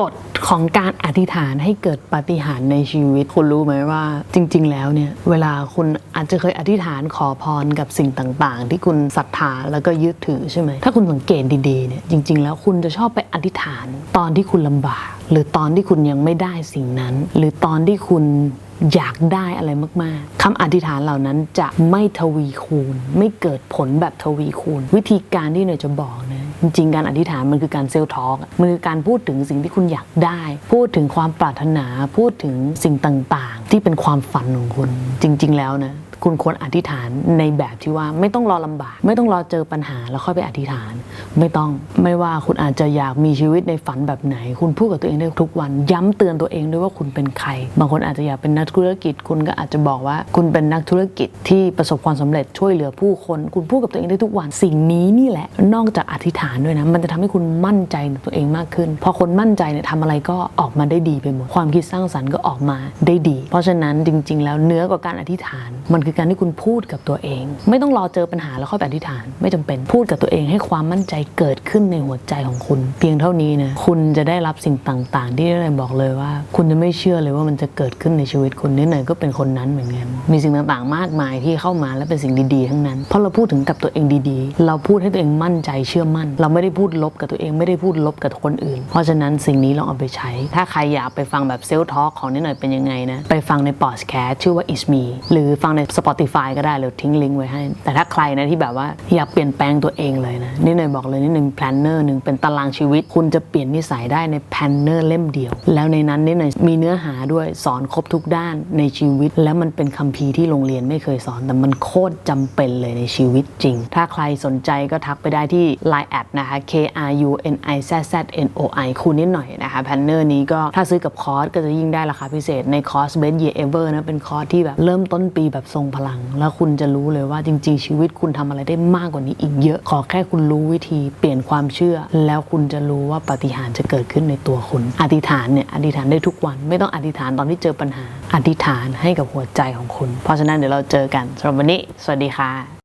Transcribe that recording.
กฎของการอธิษฐานให้เกิดปาฏิหาริย์ในชีวิต คุณรู้ไหมว่าจริง ๆ แล้วเนี่ยเวลาคุณอาจจะเคยอธิษฐานขอพรกับสิ่งต่าง ๆ ที่คุณศรัทธาแล้วก็ยึดถือใช่ไหมถ้าคุณสังเกตดีๆเนี่ยจริง ๆ แล้วคุณจะชอบไปอธิษฐานตอนที่คุณลำบาก หรือตอนที่คุณยังไม่ได้สิ่งนั้น หรือตอนที่คุณอยากได้อะไรมาก ๆ คำอธิษฐานเหล่านั้นจะไม่ทวีคูณ ไม่เกิดผลแบบทวีคูณ วิธีการที่เนยจะบอกนะ จริงๆการอธิษฐานมันคือการเซลล์ทอล์กมันคือการพูดถึงสิ่งที่คุณอยากได้ พูดถึงความปรารถนาพูดถึงสิ่งต่างๆ ที่เป็นความฝันของคุณจริง ๆ แล้วนะ คุณควรอธิษฐานในแบบที่ว่าไม่ต้องรอลำบาก ไม่ต้องรอเจอปัญหาแล้วค่อยไปอธิษฐาน ไม่ต้องไม่ว่าคุณอาจจะอยากมีชีวิตในฝันแบบไหน คุณพูดกับตัวเองได้ทุกวัน ย้ำเตือนตัวเองด้วยว่าคุณเป็นใคร บางคนอาจจะอยากเป็นนักธุรกิจ คุณก็อาจจะบอกว่า คุณเป็นนักธุรกิจที่ประสบความสำเร็จช่วยเหลือผู้คน คุณพูดกับตัวเองได้ทุกวันสิ่งนี้นี่แหละ นอกจากอธิษฐานด้วยนะมันจะทำให้คุณมั่นใจในตัวเองมากขึ้น พอคนมั่นใจเนี่ยทำอะไรก็ออกมาได้ดีไปหมดความคิดสร้างสรรค์ก็ออกมาได้ดี เพราะฉะนั้นจริง ๆ แล้วเนื้อกว่าการอธิษฐานมันคือการที่คุณพูดกับตัวเอง ไม่ต้องรอเจอปัญหาแล้วค่อยไปอธิษฐาน ไม่จำเป็นพูดกับตัวเองให้ความมั่นใจเกิดขึ้นในหัวใจของคุณ เพียงเท่านี้นะคุณจะได้รับสิ่งต่างๆ ที่ได้เลยบอกเลยว่า คุณจะไม่เชื่อเลยว่ามันจะเกิดขึ้นในชีวิตคุณนิดหน่อยก็เป็นคนนั้นเหมือนกันมีสิ่งต่างๆมากมายที่เข้ามาและเป็นสิ่งดีๆทั้งนั้นเพราะเราพูดถึงกับตัวเองดีๆ เราพูดให้ตัวเองมั่นใจเชื่อมั่น เราไม่ได้พูดลบกับตัวเองไม่ได้พูดลบกับคนอื่น เพราะฉะนั้นสิ่งนี้ลองเอาไปใช้ ถ้าใครอยากไปฟังแบบเซลล์ทอล์กของนิดหน่อยเป็นยังไงนะไปฟังในพอดแคสต์ชื่อว่า is me หรือฟังใน Spotify ก็ได้หรือทิ้งลิงก์ไว้ให้ แต่ถ้าใครนะที่แบบว่าอยากเปลี่ยนแปลงตัวเองเลยนะนี่เนยบอกเลยนี่หนึ่งแพลนเนอร์หนึ่งเป็นตารางชีวิต คุณจะเปลี่ยนนิสัยได้ในแพลนเนอร์เล่มเดียว แล้วในนั้นนี่เนยมีเนื้อหาด้วยสอนครบทุกด้านในชีวิต แล้วมันเป็นคัมภีร์ที่โรงเรียนไม่เคยสอน แต่มันโคตรจำเป็นเลยในชีวิตจริง ถ้าใครสนใจก็ทักไปได้ที่ Line แอดนะคะ K R U N I Z Z N O I คูณนิดหน่อยนะคะแพลนเนอร์นี้ก็ถ้าซื้อกับคอร์สก็จะยิ่งได้ราคาพิเศษในคอร์ส Best Year Ever นะเป็นคอร์สที่แบบเริ่มต้นปีแบบทรงพลัง แล้วคุณจะรู้เลยว่าจริง ๆ ชีวิตคุณทำอะไรได้มากกว่านี้อีกเยอะ ขอแค่คุณรู้วิธีเปลี่ยนความเชื่อ แล้วคุณจะรู้ว่าปฏิหารจะเกิดขึ้นในตัวคุณ อธิษฐานเนี่ยอธิษฐานได้ทุกวัน ไม่ต้องอธิษฐานตอนที่เจอปัญหา อธิษฐานให้กับหัวใจของคุณ เพราะฉะนั้นเดี๋ยวเราเจอกันสำหรับวันนี้ สวัสดีค่ะ